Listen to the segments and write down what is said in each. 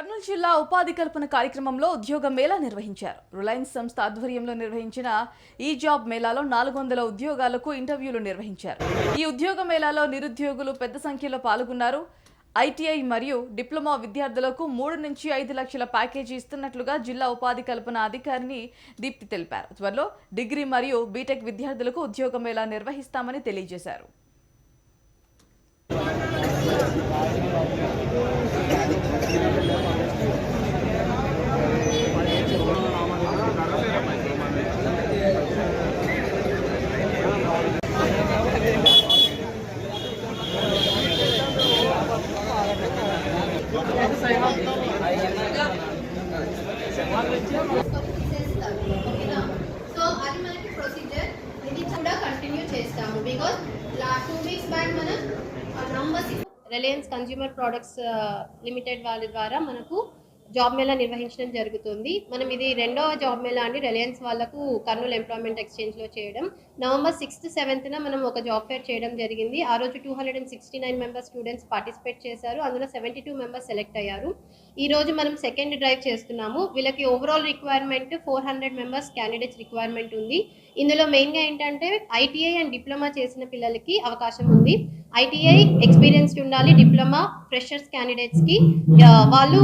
కర్నూలు జిల్లా ఉపాధి కల్పన కార్యక్రమంలో ఉద్యోగ మేళా నిర్వహించారు. రిలయన్స్ సంస్థ ఆధ్వర్యంలో నిర్వహించిన ఈ జాబ్ మేళాలో నాలుగు వందల ఉద్యోగాలకు ఇంటర్వ్యూలు నిర్వహించారు. ఈ ఉద్యోగ మేళాలో నిరుద్యోగులు పెద్ద సంఖ్యలో పాల్గొన్నారు. ఐటీఐ మరియు డిప్లొమా విద్యార్థులకు మూడు నుంచి ఐదు లక్షల ప్యాకేజీ ఇస్తున్నట్లుగా జిల్లా ఉపాధి కల్పన అధికారిని దీప్తి తెలిపారు. త్వరలో డిగ్రీ మరియు బీటెక్ విద్యార్థులకు ఉద్యోగ మేళా నిర్వహిస్తామని తెలియజేశారు. సో అది మనకి ప్రొసీజర్ ఇది కూడా కంటిన్యూ చేస్తాము. బికాస్ టూ వీక్స్ బ్యాక్ మనం number Reliance consumer products limited వాళ్ళ ద్వారా మనకు జాబ్ మేళా నిర్వహించడం జరుగుతుంది. మనం ఇది రెండవ జాబ్ మేళా అండి. రిలయన్స్ వాళ్ళకు కర్నూలు ఎంప్లాయ్మెంట్ ఎక్స్చేంజ్లో చేయడం. నవంబర్ సిక్స్త్ సెవెంత్న మనం ఒక జాబ్ ఫేర్ చేయడం జరిగింది. ఆ రోజు two hundred and sixty nine members students participate చేశారు. అందులో సెవెంటీ టూ మెంబర్స్ సెలెక్ట్ అయ్యారు. ఈ రోజు మనం సెకండ్ డ్రైవ్ చేస్తున్నాము. వీళ్ళకి overall requirement four hundred members candidates requirement ఉంది. ఇందులో మెయిన్గా ఏంటంటే ఐటీఐ అండ్ డిప్లొమా చేసిన పిల్లలకి అవకాశం ఉంది. ఐటీఐ ఎక్స్పీరియన్స్డ్ ఉండాలి. డిప్లొమా ఫ్రెషర్స్ క్యాండిడేట్స్కి వాళ్ళు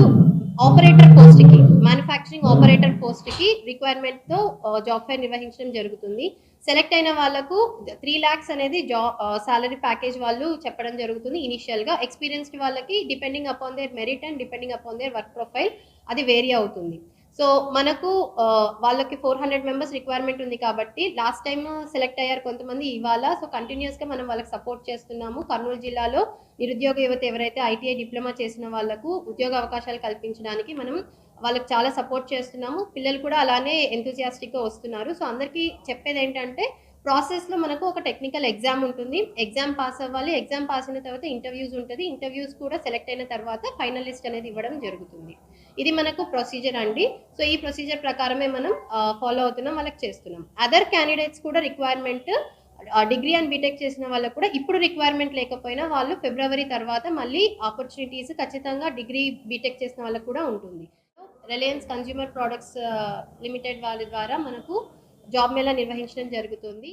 ఆపరేటర్ పోస్ట్కి మ్యానుఫ్యాక్చరింగ్ ఆపరేటర్ పోస్ట్కి రిక్వైర్మెంట్తో జాబ్ ఫేర్ నిర్వహించడం జరుగుతుంది. సెలెక్ట్ అయిన వాళ్ళకు త్రీ ల్యాక్స్ అనేది జాబ్ సాలరీ ప్యాకేజ్ వాళ్ళు చెప్పడం జరుగుతుంది ఇనిషియల్గా ఎక్స్పీరియన్స్డ్ వాళ్ళకి depending upon their merit and depending upon their work profile అది వేరీ అవుతుంది. సో మనకు వాళ్ళకి ఫోర్ హండ్రెడ్ మెంబర్స్ రిక్వైర్మెంట్ ఉంది కాబట్టి లాస్ట్ టైం సెలెక్ట్ అయ్యారు కొంతమంది ఇవాళ. సో కంటిన్యూస్గా మనం వాళ్ళకి సపోర్ట్ చేస్తున్నాము. కర్నూలు జిల్లాలో నిరుద్యోగ యువత ఎవరైతే ఐటీఐ డిప్లొమా చేసిన వాళ్ళకు ఉద్యోగ అవకాశాలు కల్పించడానికి మనం వాళ్ళకి చాలా సపోర్ట్ చేస్తున్నాము. పిల్లలు కూడా అలానే ఎంతూజియాస్టిక్గా వస్తున్నారు. సో అందరికీ చెప్పేది ఏంటంటే ప్రాసెస్లో మనకు ఒక టెక్నికల్ ఎగ్జామ్ ఉంటుంది. ఎగ్జామ్ పాస్ అవ్వాలి. ఎగ్జామ్ పాస్ అయిన తర్వాత ఇంటర్వ్యూస్ ఉంటుంది. ఇంటర్వ్యూస్ కూడా సెలెక్ట్ అయిన తర్వాత ఫైనల్ లిస్ట్ అనేది ఇవ్వడం జరుగుతుంది. ఇది మనకు ప్రొసీజర్ అండి. సో ఈ ప్రొసీజర్ ప్రకారమే మనం ఫాలో అవుతున్నాం వాళ్ళకి చేస్తున్నాం. అదర్ క్యాండిడేట్స్ కూడా requirement degree and B Tech చేసిన వాళ్ళకు కూడా ఇప్పుడు రిక్వైర్మెంట్ లేకపోయినా వాళ్ళు ఫిబ్రవరి తర్వాత మళ్ళీ ఆపర్చునిటీస్ ఖచ్చితంగా డిగ్రీ బీటెక్ చేసిన వాళ్ళకు కూడా ఉంటుంది. రిలయన్స్ కన్జ్యూమర్ ప్రొడక్ట్స్ లిమిటెడ్ వాళ్ళ ద్వారా మనకు జాబ్ మేళా నిర్వహించడం జరుగుతుంది.